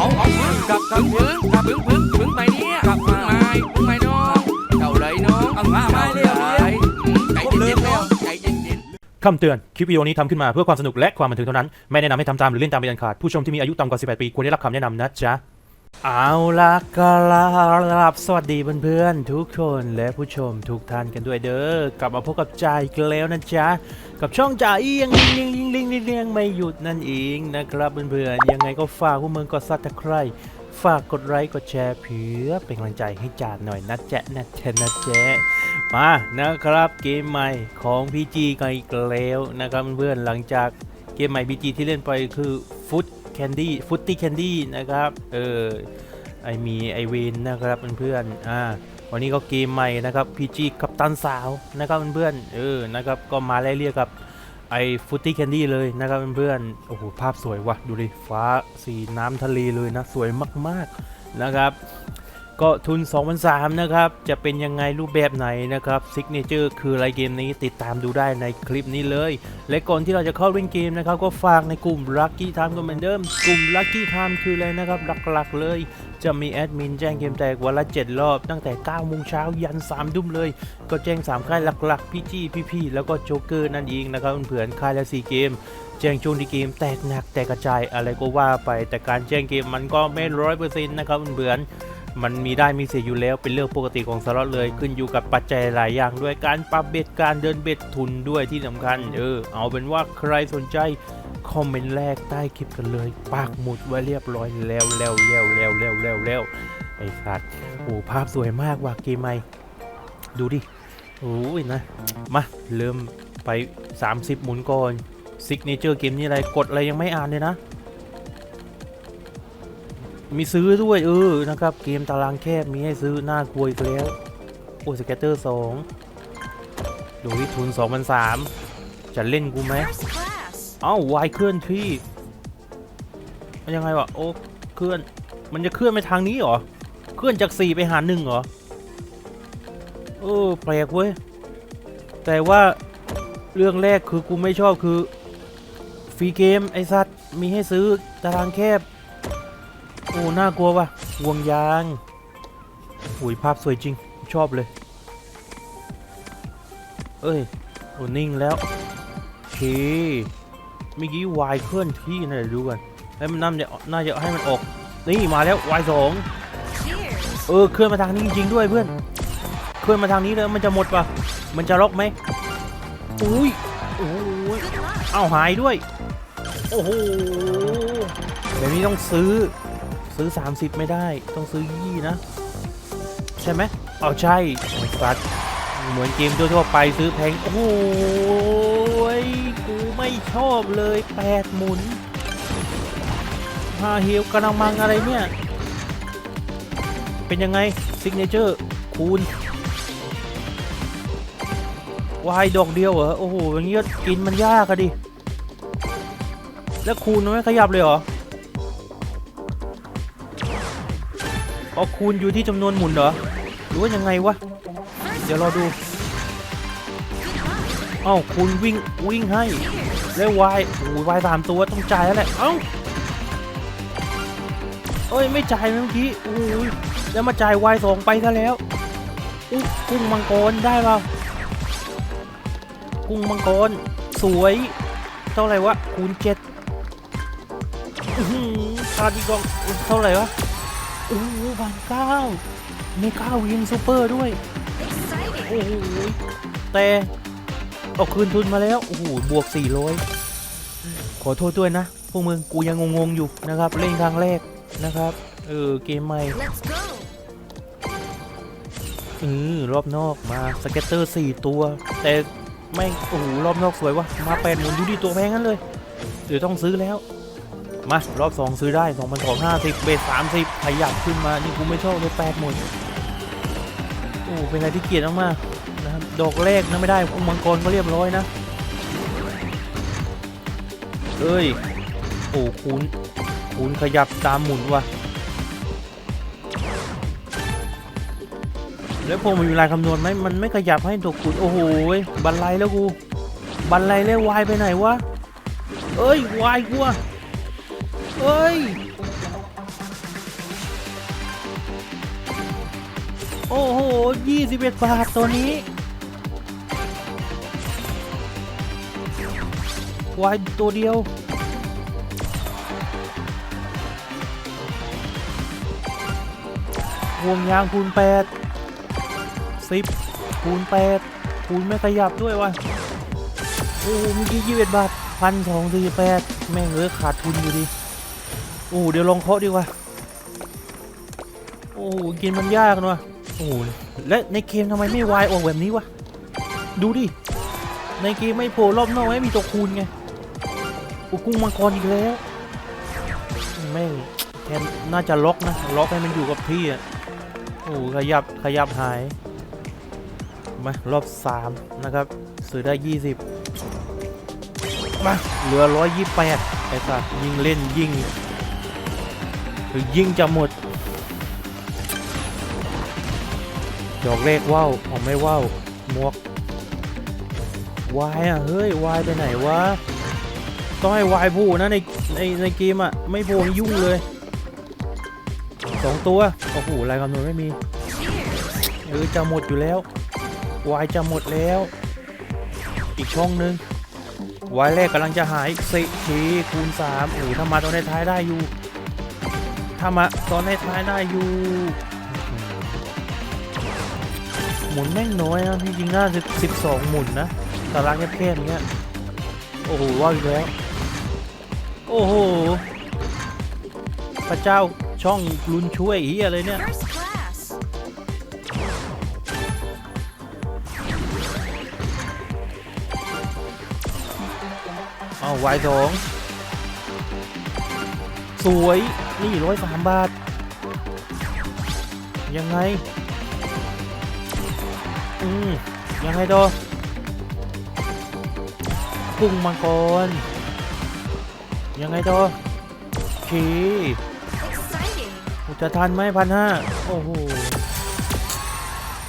เอาเอาพึ่งกลับกลับพึ่งกลับพึ่งพึ่งพึ่งไปเนี่ยกลับพึ่งไม่พึ่งไม่น้องเก่าเลยน้องเอามาไม่เร็วเลยใจเย็นๆแล้วใจเย็นๆคำเตือน คลิปวิดีโอนี้ทำขึ้นมาเพื่อความสนุกและความบันเทิงเท่านั้น ไม่แนะนำให้ทำตามหรือเล่นตามเป็นอันขาด ผู้ชมที่มีอายุต่ำกว่า 18 ปีควรได้รับคำแนะนำนะจ๊ะ เอาละก็รับสวัสดีเพื่อนๆทุกคนและผู้ชมทุกท่านกันด้วยเด้อกลับมาพบกับจ่ายกันแล้วนะจ๊ะกับช่องจ่ายเอียงลิงลิงลิงลิงลิงลิงไม่หยุดนั่นเองนะครับเพื่อนๆยังไงก็ฝากพวกมึงกดซับสไครต์ฝากกดไลค์กดแชร์เพื่อเป็นกำลังใจให้จ่าหน่อยนะจ๊ะนะจ๊ะนะจ๊ะมานะครับเกมใหม่ของ PG กันอีกแล้วนะครับเพื่อนๆหลังจากเกมใหม่ PG ที่เล่นไปคือฟุต แคนดี้ฟุตตี้แคนดี้นะครับ เออ ไอมีไอเวนนะครับเพื่อนๆอ่าวันนี้ก็เกมใหม่นะครับ PG กับตันสาวนะครับเพื่อนๆเออนะครับก็มาไล่เรียกกับไอฟุตตี้แคนดี้เลยนะครับเพื่อนๆโอ้โหภาพสวยว่ะดูดิฟ้าสีน้ำทะเลเลยนะ สวยมากๆนะครับ ก็ทุน 2,003นะครับ จะเป็นยังไงรูปแบบไหนนะครับซิกเนเจอร์คืออะไรเกมนี้ติดตามดูได้ในคลิปนี้เลย และก่อนที่เราจะเข้าเล่นเกมนะครับ ก็ฝากในกลุ่ม Lucky Time กันเหมือนเดิม กลุ่ม Lucky Time คืออะไรนะครับ หลักๆเลย จะมีแอดมินแจ้งเกมแตกวันละ 7 รอบ ตั้งแต่9โมงเช้ายัน3ดุ่มเลย ก็แจ้ง 3 ค่ายหลักๆ พี่จี้พี่ๆแล้วก็โจ๊กเกอร์นั่นเองนะครับเพื่อนๆค่ายละ4เกมแจ้งช่วงที่เกมแตกหนักแตกกระจายอะไรก็ว่าไป แต่การแจ้งเกมมันก็ไม่ร้อยเปอร์เซ็นต์นะครับเพื่อนๆ มันมีได้มีเสียอยู่แล้วเป็นเรื่องปกติของสล็อตเลย ขึ้นอยู่กับปัจจัยหลายอย่างด้วยการปรับเบ็ดการเดินเบ็ดทุนด้วยที่สำคัญเออเอาเป็นว่าใครสนใจคอมเมนต์แรกใต้คลิปกันเลยปากหมุดไว้เรียบร้อยแล้วแล้วแล้วแล้วแล้วแล้วแล้วไอ้สัตว์โอ้ภาพสวยมากว่ะเกมใหม่ดูดิโอ้ยนะ มาเริ่มไป 30 หมุนก่อนซิกเนเจอร์เกมนี้อะไรกดอะไรยังไม่อ่านเลยนะ มีซื้อด้วยเออนะครับ เกมตารางแคบมีให้ซื้อน้ากลัวอีกแล้วโอ้สเกตเตอร์สองดูที่ทุน2 0 0จะเล่นกูไหมเอ้าวายเคลื่อนที่มันยังไงวะโอ้เคลื่อนมันจะเคลื่อนไปทางนี้เหรอเคลื่อนจากสี่ไปหาหนึ่งเหรอเออแปลกเว้ยแต่ว่าเรื่องแรกคือกูไม่ชอบคือฟรีเกมไอสัตว์มีให้ซื้อตารางแคบ โอ้น่ากลัวว่ะห่วงยางหุยภาพสวยจริง ชอบเลย เอ้ยโอ้นิ่งแล้วโอเคเมื่อกี้วายเคลื่อนที่นะเดี๋ยวดูกันให้มันน่าจะน่าจะให้มันออกนี่มาแล้ววายสองเออเคลื่อนมาทางนี้จริงๆด้วยเพื่อนเคลื่อนมาทางนี้แล้วมันจะหมดปะมันจะล็อกไหมอุ้ยโอ้ยเอ้าหายด้วย โอ้โหแบบนี้ต้องซื้อ ซื้อ 30 ไม่ได้ ต้องซื้อยี่นะ ใช่ไหมเอาใช่โอ้ยสัตว์เหมือนเกมทั่วๆไปซื้อแพง โอ้โหยกูไม่ชอบเลยแปดหมุนฮาเฮลกระมังอะไรเนี่ย เป็นยังไงซิกเนเจอร์คูณวายดอกเดียวเหรอ โอ้โหอย่างเงี้ก็กินมันยากอะดิ แล้วคูณมันไม่ขยับเลยเหรอ อ๋อคูณอยู่ที่จำนวนหมุนเหรอ หรือว่ายังไงวะ เดี๋ยวรอดูเอ้าคูณวิ่งวิ่งให้แล้ววายโอ้ยวายสามตัวต้องจ่ายแล้วแหละ เอ้าเอ้ยไม่จ่ายเมื่อกี้โอ้ยแล้วมาจ่ายวายสองไปซะแล้วอุ้ยกุ้งมังกรได้เปล่ากุ้งมังกรสวยเท่าไหร่วะคูณเจ็ดอื้อหือขาดอีกกองเท่าไหร่วะ โอ้โหบานเก้าไม่เก้ายิงซูเปอร์ด้วย โอ้โหแต่เอาคืนทุนมาแล้ว โอ้โห บวก 400 ขอโทษด้วยนะ พวกมึง กูยังงงๆอยู่นะครับ เล่นครั้งแรกนะครับ เออ เกมใหม่ Let's go. เออรอบนอกมาสเก็ตเตอร์ 4 ตัว แต่ไม่ โอ้โห รอบนอกสวยวะมาแปดหมุนดูดิตัวแพงกันเลย เดี๋ยวต้องซื้อแล้ว มารอบ 2 ซื้อได้ 2 2 5 0 เบส30 ขยับขึ้นมานี่กูไม่ชอบเลยแปดหมุนโอ้เป็นอะไรที่เกลียดมากๆนะครับดอกแรกนะไม่ได้พวกมังกรก็เรียบร้อยนะเอ้ยโอ้คูณคูณขยับตามหมุนว่ะแล้วพอมันมีลายคำนวณไหมมันไม่ขยับให้ตัวคูณโอ้โหบันไลแล้วกูบันไลแล้ววายไปไหนวะเอ้ยวายกูอะ เอ้ย โอ้โห 21 บาทตัวนี้วายตัวเดียว ห่วงยางคูณสิบคูณดคูณไม่ขยับด้วยวะโอ้โหมีมื่อกี้21 บาทพันสองสี่แปดแม่งเออขาดทุนอยู่ดิ โอ้เดี๋ยวลองเคาะดีกว่า โอ้กินมันยากเนะโอ้และในเกมทำไมไม่วายออกแบบนี้วะ ดูดิ ในเกมไม่โผล่รอบนอกไม่มีตัวคูณไงโอ้กุ้งมังกรอีกแล้วแม่แค่น่าจะล็อกนะ ล็อกให้มันอยู่กับที่อะ โอ้ขยับขยับหายมารอบ 3 นะครับ ซื้อได้ 20 มา เหลือ 128 ไอ้สัสยิงเล่นยิง ยิงจะหมดดอกเลขว่าวผมไม่ว่าวมวกวายอะ เฮ้ยวายไปไหนวะ ต้องให้วายพูนะในในในเกมอะ ไม่พูนี่ยุ่งเลยสองตัว โอ้โหรายคำนวณไม่มี เออ จะหมดอยู่แล้ว วายจะหมดแล้ว อีกช่องหนึงวายแรกกำลังจะหายสิทีคูณสามโอ้โหถ้ามาตอนท้ายได้อยู่ ถ้ามาตอนท้ายๆได้อยู่หมุนแม่งน้อยนะจริงๆน่าจะสิบสองหมุนนะตารางแคบๆอย่างเงี้ยโอ้โหว่าวอีกแล้วโอ้โหพระเจ้าช่องลุนช่วยเฮียเลยเนี่ย First class. เอาวายสองสวย นี่ร้อยสามบาท ยังไง อืมยังไงดอกุ้งมังกร ยังไงดอขีบจะทันไหมพันห้าโอ้โห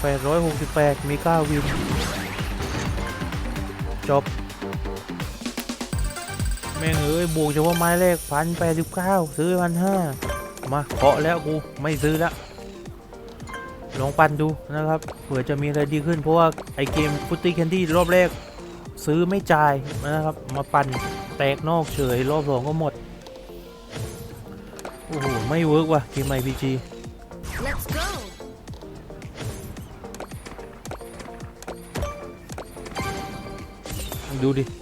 แปดร้อยหกสิบแปดมีเก้าวิน จบ แม่งเอ้ยบวกเฉพาะไม้แรกพันแปดสิบเก้าซื้อพันห้ามาเคาะแล้วกูไม่ซื้อละลองปั่นดูนะครับเผื่อจะมีอะไรดีขึ้นเพราะว่าไอเกมฟุตตี้แคนดี้รอบแรก ซื้อไม่จ่ายนะครับ มาปั่นแตกนอกเฉยรอบสองก็หมดโอ้โหไม่เวิร์กว่ะเกมไอพีจี Let's go. ดูดิ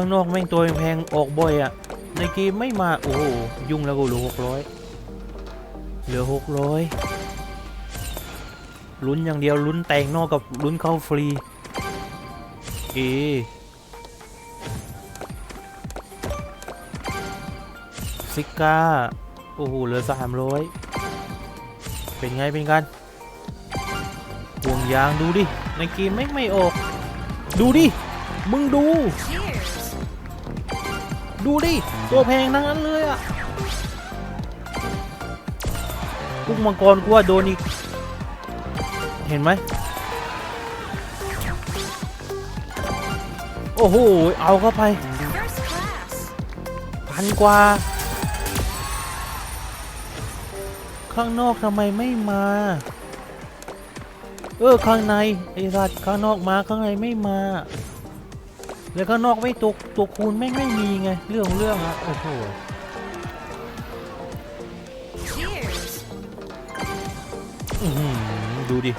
ข้างนอกแม่งตัวแพงออกบ่อยอะ่ะในเกมไม่มาโอ้ยุ่งแล้วกูเหลือหกร้อยเหลือหกร้อยลุ้นอย่างเดียวลุ้นแต่งนอกกับลุ้นเข้าฟรีเอซิก้าโอ้โหเหลือสามร้อยเป็นไงเป็นกันห่วงยางดูดิในเกมไม่ไม่ออก ดูดิ มึงดู ดูดิ ตัวแพงทั้งนั้นเลยอะกุ้งมังกรกูว่าโดนอีก เห็นไหม โอ้โห เอาเข้าไป พันกว่า ข้างนอกทำไมไม่มา เออ ข้างใน ไอ้สัตว์ข้างนอกมาข้างในไม่มา แล้วข้างนอกไม่ตกตัวคูณไม่ไม่มีไง เรื่องเรื่องอะโอ้โหดูดิ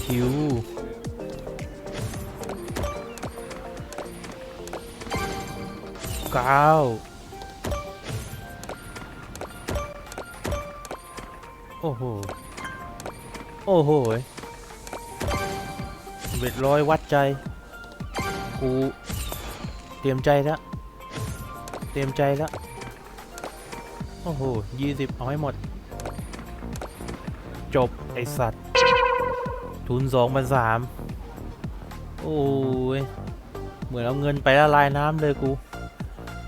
คิวเก้า โอ้โห โอ้โหเบ็ดร้อยวัดใจ กูเตรียมใจแล้ว เตรียมใจแล้ว โอ้โหยี่สิบเอาให้หมด จบไอสัตว์ ทุนสองพันสามโอ้ย เหมือนเอาเงินไปละลายน้ำเลยกู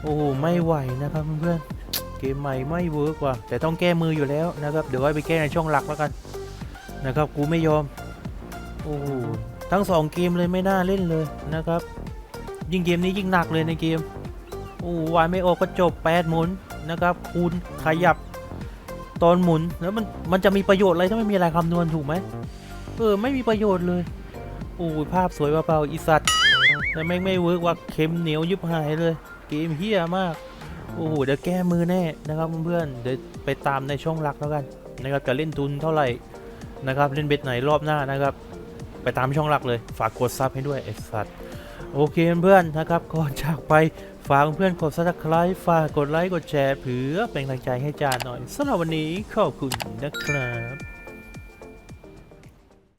โอ้โห ไม่ไหวนะครับเพื่อนๆ เกมใหม่ไม่เวิร์กว่ะแต่ต้องแก้มืออยู่แล้วนะครับ เดี๋ยวไว้ไปแก้ในช่องหลักแล้วกันนะครับ กูไม่ยอม โอ้โหทั้งสองเกมเลยไม่น่าเล่นเลยนะครับ ยิ่งเกมนี้ยิ่งหนักเลยในเกม โอ้วายไม่ออกก็จบแปดหมุนนะครับ คูณขยับตอนหมุนแล้วมันมันจะมีประโยชน์อะไรถ้าไม่มีอะไรคำนวณถูกไหมเออไม่มีประโยชน์เลย โอ้ภาพสวยเปล่าๆอีสัตว์แต่แม่งไม่เวิร์กว่าเข็มเหนียวยิบหายเลย เกมเฮี้ยมาก โอ้โหเดี๋ยวแก้มือแน่นะครับเพื่อนๆเดี๋ยวไปตามในช่องรักแล้วกันนะครับจะเล่นทุนเท่าไหร่นะครับเล่นเบ็ดไหนรอบหน้านะครับ ไปตามช่องรักเลย ฝากกดซับให้ด้วยไอ้สัตว์โอเคเพื่อนๆนะครับก่อนจากไปฝากเพื่อนๆกดซับสไครต์ฝากกดไลค์กดแชร์เพื่อเป็นกำลังใจให้จานหน่อยสำหรับวันนี้ขอบคุณนะครับ